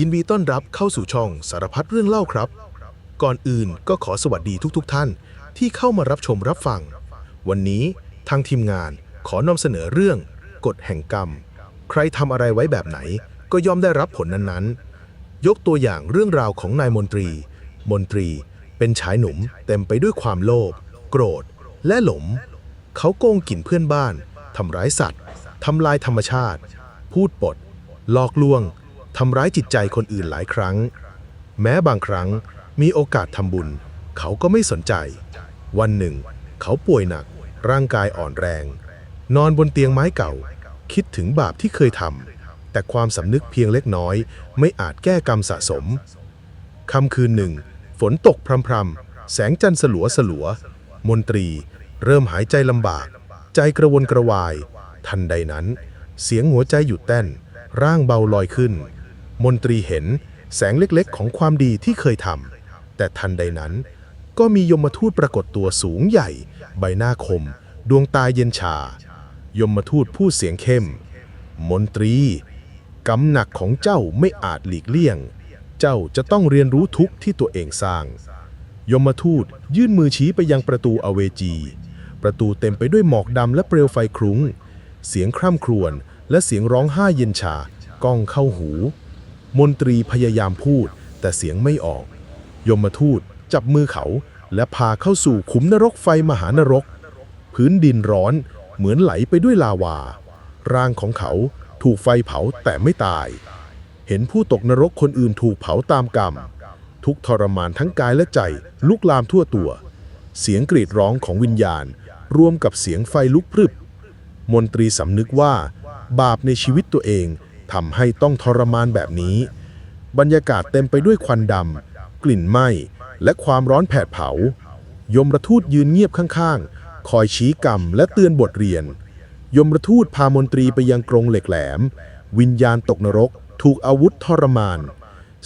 ยินดีต้อนรับเข้าสู่ช่องสารพัดเรื่องเล่าครับ ก่อนอื่นก็ขอสวัสดีทุกๆทท่านที่เข้ามารับชมรับฟัง วันนี้ทางทีมงานขอนำเสนอเรื่องกฎแห่งกรรม ใครทำอะไรไว้แบบไหน ก็ย่อมได้รับผลนั้นๆ ยกตัวอย่างเรื่องราวของนายมนตรี มนตรีเป็นชายหนุ่มเต็มไปด้วยความโลภโกรธ และหลงเขาโกงกินเพื่อนบ้านทำร้ายสัตว์ทำลายธรรมชาติ พูดปดหลอกลวง ทำร้ายจิตใจคนอื่นหลายครั้ง แม้บางครั้งมีโอกาสทำบุญ เขาก็ไม่สนใจ วันหนึ่ง เขาป่วยหนัก ร่างกายอ่อนแรง นอนบนเตียงไม้เก่า คิดถึงบาปที่เคยทำแต่ความสำนึกเพียงเล็กน้อย ไม่อาจแก้กรรมสะสมค่ำคืนหนึ่ง ฝนตกพรำๆแสงจันทร์สลัวสลัว มนตรี เริ่มหายใจลำบาก ใจกระวนกระวาย ทันใดนั้น เสียงหัวใจหยุดเต้น ร่างเบาลอยขึ้น มนตรีเห็นแสงเล็กๆ ของความดีที่เคยทำแต่ทันใดนั้น ก็มียมทูตปรากฏตัวสูงใหญ่ ใบหน้าคม ดวงตาเย็นชา ยมทูตพูดเสียงเข้ม มนตรี กำหนักของเจ้าไม่อาจหลีกเลี่ยง เจ้าจะต้องเรียนรู้ทุกที่ตัวเองสร้าง ยมทูตยื่นมือชี้ไปยังประตูอเวจี ประตูเต็มไปด้วยหมอกดำและเปลวไฟครุ้ง เสียงคร่ำครวญและเสียงร้องไห้เย็นชาก้องเข้าหู มนตรีพยายามพูด แต่เสียงไม่ออก ยมทูตจับมือเขา และพาเข้าสู่ขุมนรกไฟมหานรก พื้นดินร้อนเหมือนไหลไปด้วยลาวา ร่างของเขาถูกไฟเผาแต่ไม่ตาย เห็นผู้ตกนรกคนอื่นถูกเผาตามกรรม ทุกทรมานทั้งกายและใจลุกลามทั่วตัว เสียงกรีดร้องของวิญญาณ รวมกับเสียงไฟลุกพรึบ มนตรีสำนึกว่า บาปในชีวิตตัวเอง ทำให้ต้องทรมานแบบนี้ บรรยากาศเต็มไปด้วยควันดำ กลิ่นไหม้และความร้อนแผดเผา ยมรทูตยืนเงียบข้างๆ คอยชี้กรรมและเตือนบทเรียน ยมรทูตพามนตรีไปยังกรงเหล็กแหลม วิญญาณตกนรก ถูกอาวุธทรมาน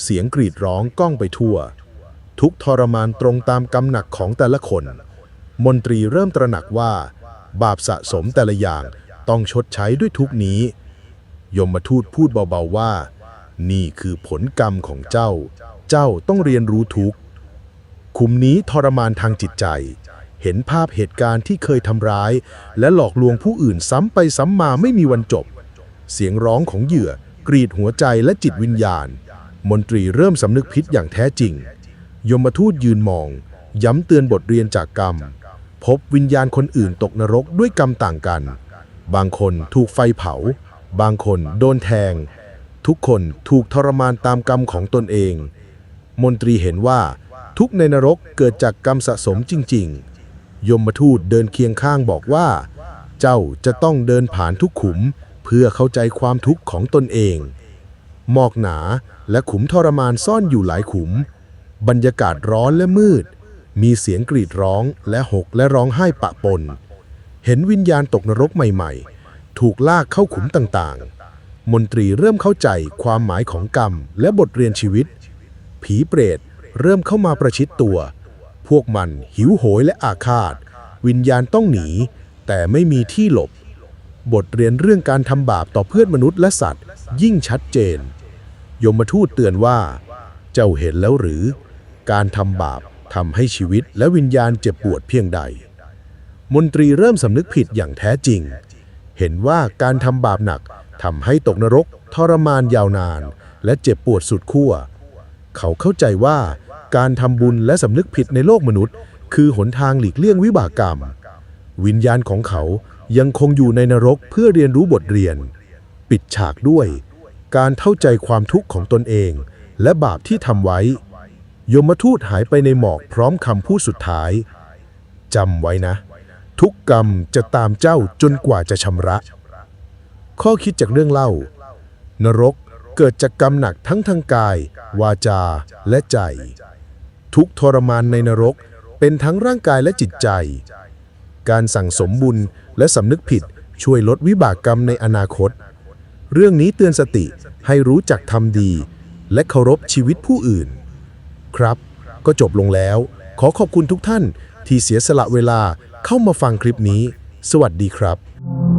เสียงกรีดร้องก้องไปทั่ว ทุกทรมานตรงตามกำหนักของแต่ละคน มนตรีเริ่มตระหนักว่า บาปสะสมแต่ละอย่างต้องชดใช้ด้วยทุกนี้ ยมทูตพูดเบาๆว่า นี่คือผลกรรมของเจ้า เจ้าต้องเรียนรู้ทุกข์ขุมนี้ทรมานทางจิตใจ เห็นภาพเหตุการณ์ที่เคยทำร้าย และหลอกลวงผู้อื่นซ้ำไปซ้ำมาไม่มีวันจบ เสียงร้องของเหยื่อกรีดหัวใจและจิตวิญญาณ มนตรีเริ่มสำนึกผิดอย่างแท้จริง ยมทูตยืนมอง ย้ำเตือนบทเรียนจากกรรม พบวิญญาณคนอื่นตกนรกด้วยกรรมต่างกัน บางคนถูกไฟเผา บางคนโดนแทง ทุกคนถูกทรมานตามกรรมของตนเอง มนตรีเห็นว่าทุกในนรกเกิดจากกรรมสะสมจริง ๆ ยมทูตเดินเคียงข้างบอกว่า เจ้าจะต้องเดินผ่านทุกขุมเพื่อเข้าใจความทุกข์ของตนเองหมอกหนาและขุมทรมานซ่อนอยู่หลายขุม บรรยากาศร้อนและมืด มีเสียงกรีดร้องและหกและร้องไห้ปะปน เห็นวิญญาณตกนรกใหม่ ๆ ถูกลากเข้าขุมต่างๆ มนตรีเริ่มเข้าใจความหมายของกรรมและบทเรียนชีวิต ผีเปรตเริ่มเข้ามาประชิดตัว พวกมันหิวโหยและอาฆาต วิญญาณต้องหนี แต่ไม่มีที่หลบ บทเรียนเรื่องการทำบาปต่อเพื่อนมนุษย์และสัตว์ ยิ่งชัดเจน ยมทูตเตือนว่า เจ้าเห็นแล้วหรือ การทำบาปทำให้ชีวิตและวิญญาณเจ็บปวดเพียงใด มนตรีเริ่มสำนึกผิดอย่างแท้จริง เห็นว่าการทำบาปหนักทำให้ตกนรกทรมานยาวนาน และเจ็บปวดสุดขั้ว เขาเข้าใจว่าการทำบุญและสำนึกผิดในโลกมนุษย์ คือหนทางหลีกเลี่ยงวิบากกรรม วิญญาณของเขายังคงอยู่ในนรกเพื่อเรียนรู้บทเรียน ปิดฉากด้วย การเข้าใจความทุกข์ของตนเอง และบาปที่ทำไว้ ยมทูตหายไปในหมอกพร้อมคำพูดสุดท้ายจำไว้นะ ทุกกรรมจะตามเจ้าจนกว่าจะชำระ ข้อคิดจากเรื่องเล่า นรกเกิดจากกรรมหนักทั้งทางกาย วาจาและใจ ทุกทรมานในนรกเป็นทั้งร่างกายและจิตใจ การสั่งสมบุญและสำนึกผิดช่วยลดวิบากกรรมในอนาคต เรื่องนี้เตือนสติให้รู้จักทำดี และเคารพชีวิตผู้อื่น ครับ ก็จบลงแล้ว ขอขอบคุณทุกท่านที่เสียสละเวลา เข้ามาฟังคลิปนี้ สวัสดีครับ